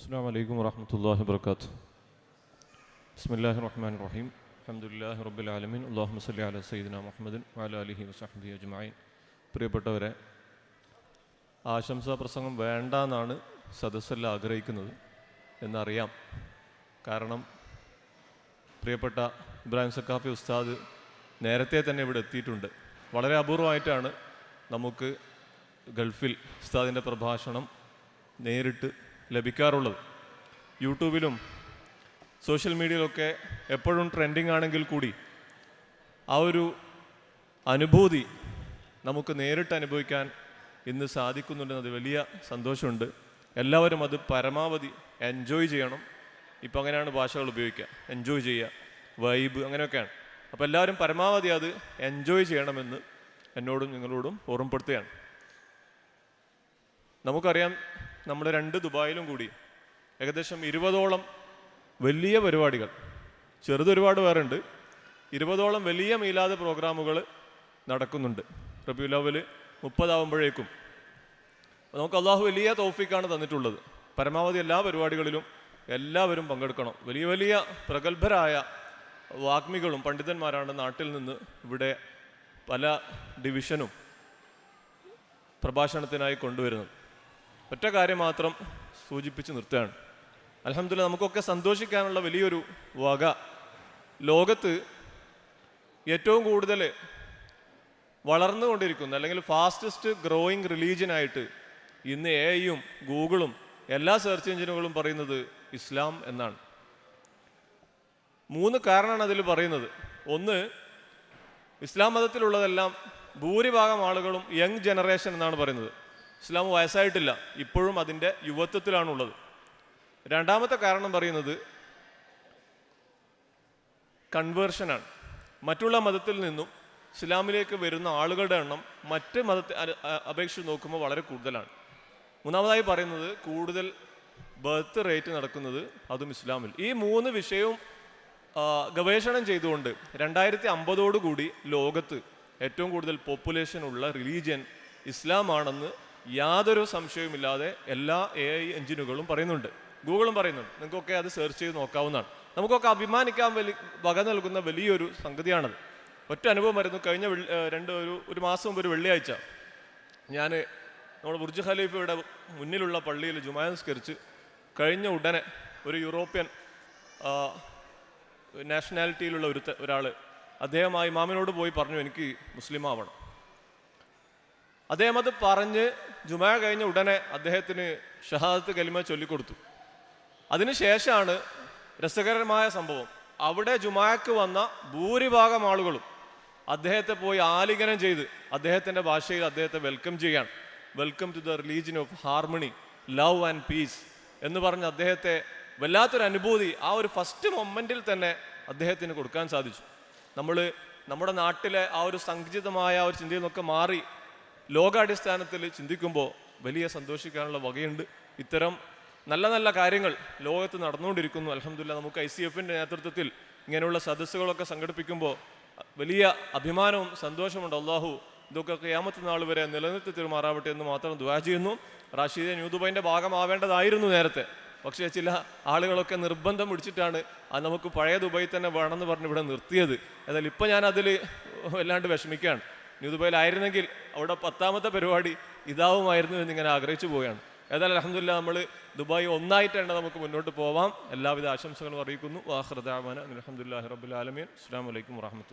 السلام عليكم ورحمة الله وبركاته بسم الله الرحمن الرحيم الحمد لله رب العالمين اللهم صل على سيدنا محمد وعلى آله وصحبه أجمعين പ്രിയപ്പെട്ടവരെ ആശംസാ പ്രസംഗം വേണ്ട എന്നാണ് സദസ്സെല്ലാം ആഗ്രഹിക്കുന്നത് എന്നറിയാം കാരണം പ്രിയപ്പെട്ട ഇബ്രാഹിം സക്കാഫി ഉസ്താദ് നേരത്തെ തന്നെ ഇവിടെ എത്തിയിട്ടുണ്ട് വളരെ അപൂർവമായിട്ടാണ് നമുക്ക് ഗൾഫിൽ ഉസ്താദിൻ്റെ പ്രഭാഷണം നേരിട്ട് ലഭിക്കാറുള്ളത്. യൂട്യൂബിലും സോഷ്യൽ മീഡിയയിലൊക്കെ എപ്പോഴും ട്രെൻഡിങ് ആണെങ്കിൽ കൂടി ആ ഒരു അനുഭൂതി നമുക്ക് നേരിട്ട് അനുഭവിക്കാൻ ഇന്ന് സാധിക്കുന്നുണ്ടെന്നത് വലിയ സന്തോഷമുണ്ട്. എല്ലാവരും അത് പരമാവധി എൻജോയ് ചെയ്യണം. ഇപ്പം അങ്ങനെയാണ് ഭാഷകൾ ഉപയോഗിക്കുക. എൻജോയ് ചെയ്യുക. വൈബ് അങ്ങനെയൊക്കെയാണ്. അപ്പോൾ എല്ലാവരും പരമാവധി അത് എൻജോയ് ചെയ്യണമെന്ന് എന്നോടും നിങ്ങളോടും ഓർമ്മപ്പെടുത്തുകയാണ്. നമുക്കറിയാം നമ്മൾ രണ്ട് ദുബായിലും കൂടി ഏകദേശം ഇരുപതോളം വലിയ പരിപാടികൾ. ചെറുതൊരുപാട് ഉണ്ട് ഇരുപതോളം വലിയ മീലാദ് പ്രോഗ്രാമുകൾ നടക്കുന്നുണ്ട്. റബിയുലവൽ മുപ്പതാവുമ്പോഴേക്കും. നമുക്ക് അള്ളാഹു വലിയ തോഫിക്കാണ് തന്നിട്ടുള്ളത്. പരമാവധി എല്ലാ പരിപാടികളിലും എല്ലാവരും പങ്കെടുക്കണം. വലിയ വലിയ പ്രഗത്ഭരായ വാഗ്മികളും പണ്ഡിതന്മാരാണ് നാട്ടിൽ നിന്ന് ഇവിടെ പല ഡിവിഷനും പ്രഭാഷണത്തിനായി കൊണ്ടുവരുന്നത്. ഒറ്റ കാര്യം മാത്രം സൂചിപ്പിച്ച് നിർത്തുകയാണ്. അലഹമില്ല നമുക്കൊക്കെ സന്തോഷിക്കാനുള്ള വലിയൊരു വക. ലോകത്ത് ഏറ്റവും കൂടുതൽ വളർന്നുകൊണ്ടിരിക്കുന്ന അല്ലെങ്കിൽ ഫാസ്റ്റസ്റ്റ് ഗ്രോയിങ് റിലീജിയനായിട്ട് ഇന്ന് എ ഐയും ഗൂഗിളും എല്ലാ സെർച്ച് എഞ്ചിനുകളും പറയുന്നത് ഇസ്ലാം എന്നാണ്. മൂന്ന് കാരണമാണ് അതിൽ പറയുന്നത്. ഒന്ന് ഇസ്ലാം മതത്തിലുള്ളതെല്ലാം ഭൂരിഭാഗം ആളുകളും യങ് ജനറേഷൻ എന്നാണ് പറയുന്നത്. ഇസ്ലാം വയസ്സായിട്ടില്ല. ഇപ്പോഴും അതിന്റെ യുവത്വത്തിലാണുള്ളത്. രണ്ടാമത്തെ കാരണം പറയുന്നത് കൺവേർഷനാണ് മറ്റുള്ള മതത്തിൽ നിന്നും ഇസ്ലാമിലേക്ക് വരുന്ന ആളുകളുടെ എണ്ണം മറ്റ് മതത്തെ അപേക്ഷിച്ച് നോക്കുമ്പോൾ വളരെ കൂടുതലാണ്. മൂന്നാമതായി പറയുന്നത് കൂടുതൽ ബർത്ത് റേറ്റ് നടക്കുന്നത് അതും ഇസ്ലാമിൽ. ഈ മൂന്ന് വിഷയവും ഗവേഷണം ചെയ്തുകൊണ്ട് രണ്ടായിരത്തി അമ്പതോടുകൂടി ലോകത്ത് ഏറ്റവും കൂടുതൽ പോപ്പുലേഷൻ ഉള്ള റിലീജിയൻ ഇസ്ലാമാണെന്ന് യാതൊരു സംശയവുമില്ലാതെ എല്ലാ എ ഐ എഞ്ചിനുകളും പറയുന്നുണ്ട്. ഗൂഗിളും പറയുന്നുണ്ട്. നിങ്ങൾക്കൊക്കെ അത് സെർച്ച് ചെയ്ത് നോക്കാവുന്നതാണ്. നമുക്കൊക്കെ അഭിമാനിക്കാൻ വലി വക നൽകുന്ന വലിയൊരു സംഗതിയാണത്. ഒറ്റ അനുഭവം വരുന്നു. കഴിഞ്ഞ രണ്ട് ഒരു ഒരു മാസം മുമ്പ് ഒരു വെള്ളിയാഴ്ച ഞാൻ നമ്മുടെ ബുർജ് ഖലീഫയുടെ മുന്നിലുള്ള പള്ളിയിൽ ജുമാ നിസ്കരിച്ച് കഴിഞ്ഞ ഉടനെ ഒരു യൂറോപ്യൻ നാഷണാലിറ്റിയിലുള്ള ഒരു ഒരാൾ അദ്ദേഹം ആ ഇമാമിനോട് പോയി പറഞ്ഞു എനിക്ക് മുസ്ലിം ആവണം അദ്ദേഹം അത് പറഞ്ഞ് ജുമാ കഴിഞ്ഞ ഉടനെ അദ്ദേഹത്തിന് ഷഹാദത്ത് കലിമ ചൊല്ലിക്കൊടുത്തു. അതിനുശേഷമാണ് രസകരമായ സംഭവം. അവിടെ ജുമാക്ക് വന്ന ഭൂരിഭാഗം ആളുകളും അദ്ദേഹത്തെ പോയി ആലിംഗനം ചെയ്ത് അദ്ദേഹത്തിന്റെ ഭാഷയിൽ അദ്ദേഹത്തെ വെൽക്കം ചെയ്യാൻ welcome to the religion of harmony love and peace എന്ന് പറഞ്ഞ് അദ്ദേഹത്തെ വല്ലാത്തൊരു അനുഭൂതി ആ ഒരു ഫസ്റ്റ് മൊമെന്റിൽ തന്നെ അദ്ദേഹത്തിന് കൊടുക്കാൻ സാധിച്ചു. നമ്മൾ നമ്മുടെ നാട്ടിലെ ആ ഒരു സങ്കുചിതമായ ഒരു ചിന്തയിൽ നിന്നൊക്കെ മാറി ലോകാടിസ്ഥാനത്തിൽ ചിന്തിക്കുമ്പോൾ വലിയ സന്തോഷിക്കാനുള്ള വകയുണ്ട്. ഇത്തരം നല്ല നല്ല കാര്യങ്ങൾ ലോകത്ത് നടന്നുകൊണ്ടിരിക്കുന്നു. അലഹമില്ല നമുക്ക് ഐ സി എഫിന്റെ നേതൃത്വത്തിൽ ഇങ്ങനെയുള്ള സദസ്സുകളൊക്കെ സംഘടിപ്പിക്കുമ്പോൾ വലിയ അഭിമാനവും സന്തോഷമുണ്ട്. അള്ളാഹു ഇതൊക്കെ ക്യാമത്ത് നാൾ വരെ നിലനിർത്തി തീരുമാറാവട്ടെ എന്ന് മാത്രം ദുവാ ചെയ്യുന്നു. റാഷീദ് ന്യൂദുബൈന്റെ ഭാഗമാവേണ്ടതായിരുന്നു നേരത്തെ. പക്ഷേ ചില ആളുകളൊക്കെ നിർബന്ധം പിടിച്ചിട്ടാണ് അത് നമുക്ക് പഴയ ദുബൈ തന്നെ വേണമെന്ന് പറഞ്ഞ് ഇവിടെ നിർത്തിയത്. എന്നാൽ ഇപ്പം ഞാൻ അതിൽ വല്ലാണ്ട് വിഷമിക്കുകയാണ്. ന്യൂ ദുബൈയിലായിരുന്നെങ്കിൽ അവിടെ പത്താമത്തെ പരിപാടി ഇതാവുമായിരുന്നു എന്നിങ്ങനെ ആഗ്രഹിച്ചു പോവുകയാണ്. ഏതായാലും അലഹമില്ല നമ്മൾ ദുബായ് ഒന്നായിട്ടാണ് നമുക്ക് മുന്നോട്ട് പോവാം. എല്ലാവിധ ആശംസകളും അറിയിക്കുന്നു. വാഹൃദാമാൻ അലഹമുല്ലാ റബുലാലമീൻ അസ്സാം വലൈക്കും വാഹമത്തു